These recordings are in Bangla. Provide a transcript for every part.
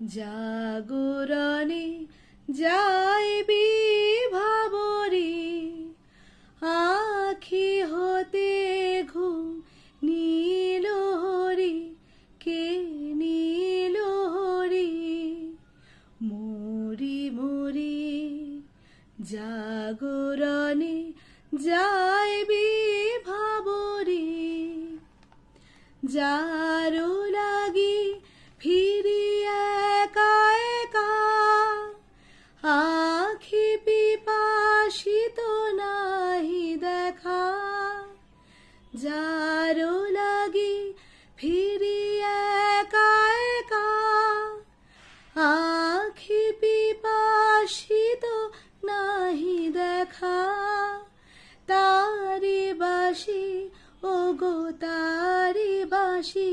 জাগরণে যাইবি ভাবরে আখি হতে ঘুম নীল হরি, কে নীল হরি? মরি মরি জাগরণে যাইবি ভাবরে যারো যারো লাগি ফিরি একা একা, আখি পিপাসিত নাহি দেখা। তারি বাসি ও গো তারি বাসি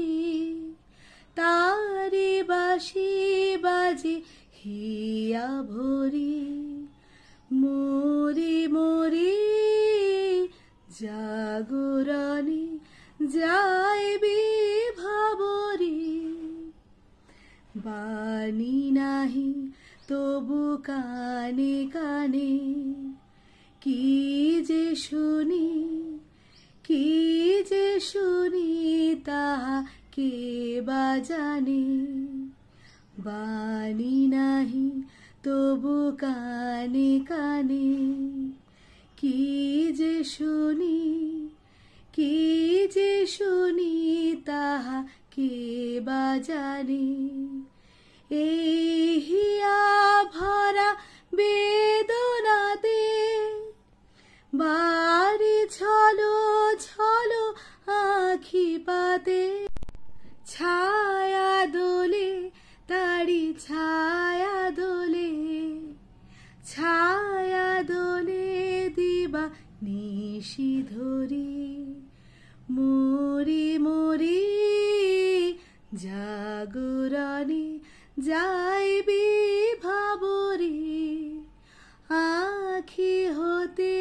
তারি বাসি বাজি হিয়া ভরি। জাগরণে যাইবি ভাবরি। বাণী নাহি, তবু কানে কানে। কি যে শুনি, কি যে শুনি, তাহা কে বা জানে। বাণী নাহি, তবু কানে কানে। কি যে শুনি কি যে শুনি তাহা কে বা জানি। এই ভরা বেদনাতে বাড়ি ধরি মরি মরি জাগরণে যাইবি ভাবরে আখি হতে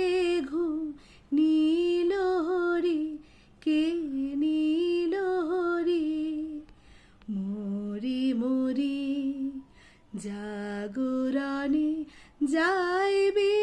ঘুম নীল হরি কে নীল হরি? মরি মরি জাগরণে যাইবি